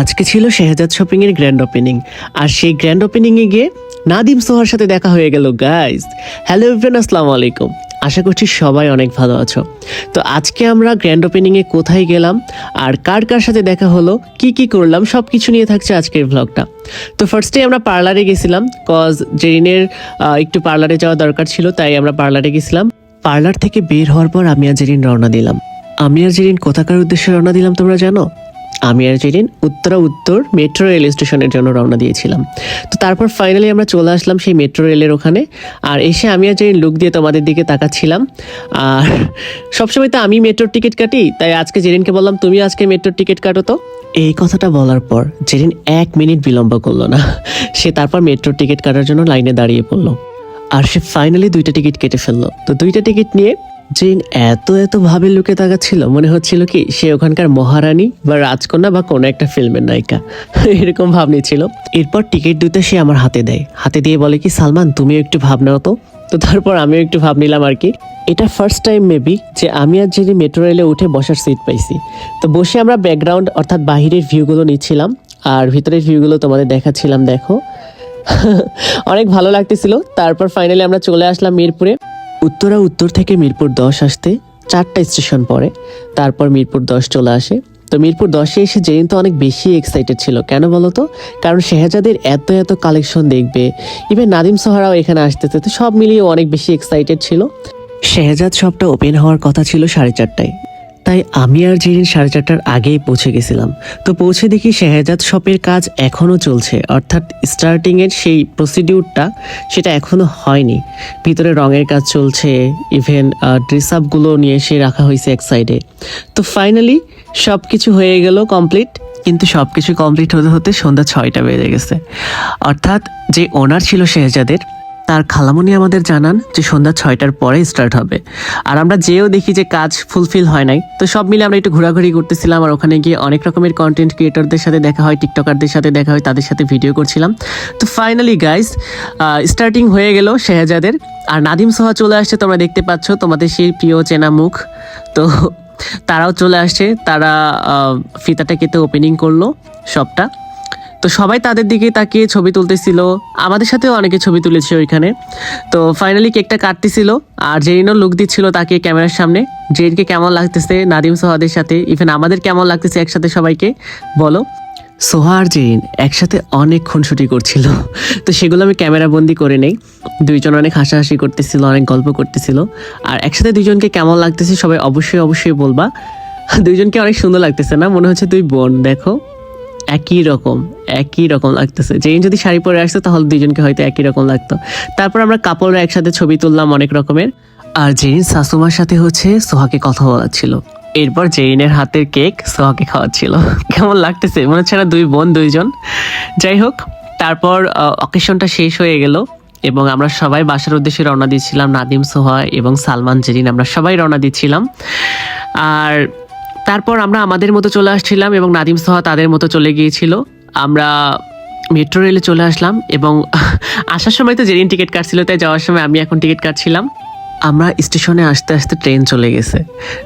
আজকে ছিল শেহজাদ শপিং এর গ্র্যান্ড ওপেনিং আর সেই গ্র্যান্ড ওপেনিং এ গিয়ে নাদিম সোহার সাথে দেখা হয়ে গেল গাইজ হ্যালো এভরিওয়ান আসসালামু আলাইকুম। আশা করছি সবাই অনেক ভালো আছো। তো আজকে আমরা গ্র্যান্ড ওপেনিং এ কোথায় গেলাম আর কার কার সাথে দেখা হলো, কি কি করলাম সব কিছু নিয়ে থাকছে আজকের ব্লগটা তো ফার্স্টে আমরা পার্লারে গেছিলাম কজ জেরিনের একটু পার্লারে যাওয়া দরকার ছিল, তাই আমরা পার্লারে গেছিলাম। পার্লার থেকে বের হওয়ার পর আমি আর জেরিন রওনা দিলাম। আমি আর জেরিন কোথাকার উদ্দেশ্যে রওনা দিলাম তোমরা জানো? আমি আর জেরিন উত্তরা উত্তর মেট্রো রেল স্টেশনের জন্য রওনা দিয়েছিলাম। তো তারপর ফাইনালি আমরা চলে আসলাম সেই মেট্রো রেলের ওখানে। আর এসে আমি আর জেরিন লুক দিয়ে তোমাদের দিকে তাকাচ্ছিলাম। আর সবসময় তো আমি মেট্রোর টিকিট কাটি, তাই আজকে জেরিনকে বললাম, তুমি আজকে মেট্রোর টিকিট কাটো তো? এই কথাটা বলার পর জেরিন এক মিনিট বিলম্ব করল না। সে তারপর মেট্রোর টিকিট কাটার জন্য লাইনে দাঁড়িয়ে পড়ল। আর সে ফাইনালি দুইটা টিকিট কেটে ফেলল। তো দুইটা টিকিট নিয়ে জেন এত এত ভাবে লুকে তাকাচ্ছিল মনে হচ্ছিল কি সে ওখানকার মহারানী বা রাজকন্যা বা কোনো একটা ফিল্মের নায়িকা। এরকম ভাব নিচ্ছিল। এরপর টিকিট দুটো সে আমার হাতে দেয়। হাতে দিয়ে বলে কি, সালমান, তুমিও একটু ভাব নাও তো। তো তারপর আমিও একটু ভাব নিলাম আর কি। এটা ফার্স্ট টাইম মেবি যে আমি আর যিনি মেট্রো রেলে উঠে বসার সিট পাইছি। তো বসে আমরা ব্যাকগ্রাউন্ড অর্থাৎ বাহিরের ভিউগুলো নিচ্ছিলাম। আর ভিতরের ভিউগুলো তোমাদের দেখাচ্ছিলাম, দেখো। অনেক ভালো লাগতেছিল। তারপর ফাইনালি আমরা চলে আসলাম মিরপুরে। উত্তরা উত্তর থেকে মিরপুর দশ আসতে চারটা স্টেশন পরে তারপর মিরপুর দশ চলে আসে। তো মিরপুর দশে এসে জেরিন তো অনেক বেশি এক্সাইটেড ছিল। কেন বলো তো? কারণ শেহজাদের এত এত কালেকশন দেখবে ইভেন নাদিম সোহারাও এখানে আসতেছে, তো সব মিলিয়ে অনেক বেশি এক্সাইটেড ছিল। শেহজাদ শপটা ওপেন হওয়ার কথা ছিল সাড়ে চারটায়। তাই আমি আর জিরিন সাড়ে চারটার আগেই পৌঁছে গেছিলাম। তো পৌঁছে দেখি শেহজাদ শপের কাজ এখনও চলছে, অর্থাৎ স্টার্টিংয়ের সেই প্রসিডিউরটা সেটা এখনও হয়নি। ভিতরে রঙের কাজ চলছে ইভেন ড্রেস আপগুলো নিয়ে এসে রাখা হয়েছে এক সাইডে তো ফাইনালি সব কিছু হয়ে গেল কমপ্লিট কিন্তু সব কিছু কমপ্লিট হতে হতে সন্ধ্যা ছয়টা বেজে গেছে। অর্থাৎ যে ওনার ছিল শেহজাদের তার খালামুনি আমাদের জানান যে সন্ধ্যা ছয়টার পরে স্টার্ট হবে। আর আমরা যেও দেখি যে কাজ ফুলফিল হয় নাই, তো সব মিলে আমরা একটু ঘোরাঘুরি করতেছিলাম আর ওখানে গিয়ে অনেক রকমের কন্টেন্ট ক্রিয়েটরদের সাথে দেখা হয় টিকটকারদের সাথে দেখা হয়, তাদের সাথে ভিডিও করছিলাম। তো ফাইনালি গাইস স্টার্টিং হয়ে গেল শেহজাদের। আর নাদিম সোহা চলে আসছে, তোমরা দেখতে পাচ্ছ, তোমাদের সেই প্রিয় চেনা মুখ। তো তারাও চলে আসছে, তারা ফিতাটা কেটে ওপেনিং করল সবটা। তো সবাই তাদের দিকে তাকিয়ে ছবি তুলতেছিল। আমাদের সাথেও অনেকে ছবি তুলেছে ওইখানে। তো ফাইনালি কেকটা কাটতেছিল আর জেরিনও লুক দিচ্ছিল তাকে ক্যামেরার সামনে। জেরিনকে কেমন লাগতেছে নাদিম সোহাদের সাথে? ইভেন আমাদের কেমন লাগতেছে একসাথে সবাইকে? বলো। সোহা আর জেরিন একসাথে অনেকক্ষণ শুটি করছিল। তো সেগুলো আমি ক্যামেরা বন্দি করে নেই। দুইজন অনেক হাসাহাসি করতেছিল, অনেক গল্প করতেছিল। আর একসাথে দুইজনকে কেমন লাগতেছে সবাই অবশ্যই অবশ্যই বলবা। দুইজনকে অনেক সুন্দর লাগতেছে না? মনে হচ্ছে তুই বোন, দেখো। একই রকম একই রকম লাগতেছে। যেই যদি শাড়ি পরে আসতো, তাহলে দুইজনকে হয়তো একই রকম লাগতো। তারপর আমরা কাপড়রা একসাথে ছবি তুললাম অনেক রকমের। আর জেরিন শাশুমার সাথে হচ্ছে সোহাকে কথা বলাচ্ছিল। এরপর জেইনের হাতের কেক সোহাকে খাওয়াচ্ছিল। কেমন লাগতেছে? মনে হচ্ছে না দুই বোন, দুইজন। যাই হোক, তারপর অকেশনটা শেষ হয়ে গেল এবং আমরা সবাই বাসার উদ্দেশ্যে রওনা দিচ্ছিলাম নাদিম, সোহা এবং সালমান জেরিন আমরা সবাই রওনা দিচ্ছিলাম। আর তারপর আমরা আমাদের মতো চলে আসছিলাম এবং নাদিম সোহা তাদের মতো চলে গিয়েছিল। আমরা মেট্রো রেলে চলে আসলাম এবং আসার সময় তো যেদিন টিকিট কাটছিল তাই যাওয়ার সময় আমি এখন টিকিট কাটছিলাম। আমরা স্টেশনে আসতে আসতে ট্রেন চলে গেছে।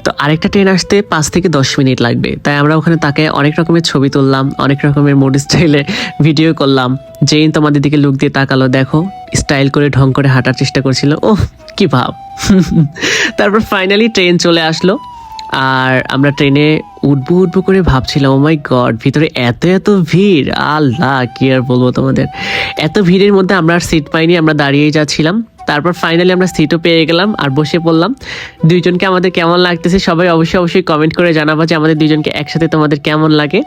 তো আরেকটা ট্রেন আসতে পাঁচ থেকে দশ মিনিট লাগবে। তাই আমরা ওখানে তাকে অনেক রকমের ছবি তুললাম, অনেক রকমের মোড স্টাইলে ভিডিও করলাম। জেইন তোমাদের দিকে লুক দিয়ে তাকালো, দেখো স্টাইল করে, ঢং করে হাঁটার চেষ্টা করছিল। ওহ, কি ভাব। তারপর ফাইনালি ট্রেন চলে আসলো। আর আমরা ট্রেনে উঠবো উঠবো করে ভাবছিলাম ও মাই গড ভিতরে এত এত ভিড়, আল্লাহ, কি আর বলব তোমাদের? এত ভিড়ের মধ্যে আমরা আর সিট পাইনি, আমরা দাঁড়িয়েই যাচ্ছিলাম। তারপর ফাইনালি আমরা সিটও পেয়ে গেলাম আর বসে পড়লাম। দুইজনকে আমাদের কেমন লাগতেছে সবাই অবশ্যই অবশ্যই কমেন্ট করে জানাব যে আমাদের দুইজনকে একসাথে তোমাদের কেমন লাগে।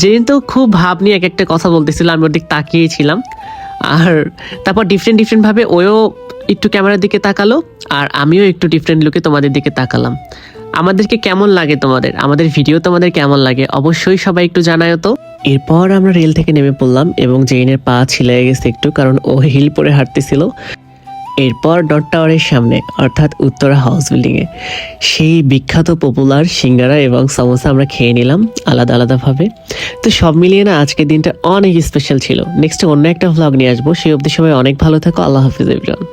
জেন তো খুব ভাব নিয়ে এক একটা কথা বলতেছিল, আমি ওর দিকে তাকিয়েছিলাম আর তারপর ডিফারেন্ট ডিফারেন্ট ভাবে ওও একটু ক্যামেরার দিকে তাকালো, আর আমিও একটু ডিফারেন্ট লুকে তোমাদের দিকে তাকালাম। আমাদেরকে কেমন লাগে তোমাদের? আমাদের ভিডিও তোমাদের কেমন লাগে? অবশ্যই সবাই একটু জানায় তো। এরপর আমরা রেল থেকে নেমে পড়লাম এবং জেইনের পা ছিলে গেছে একটু, কারণ ও হিল পরে হাঁটতেছিল। এরপর ডট টাওয়ারের সামনে, অর্থাৎ উত্তরা হাউস বিল্ডিং এ। সেই বিখ্যাত পপুলার সিঙ্গারা এবং সমোসা আমরা খেয়ে নিলাম আলাদা আলাদাভাবে। তো সব মিলিয়ে না আজকের দিনটা অনেক স্পেশাল ছিল। নেক্সট অন্য একটা ভ্লগ নিয়ে আসব। সেই অবধি সবাই অনেক ভালো থাকো। আল্লাহ হাফিজ এভরিওয়ান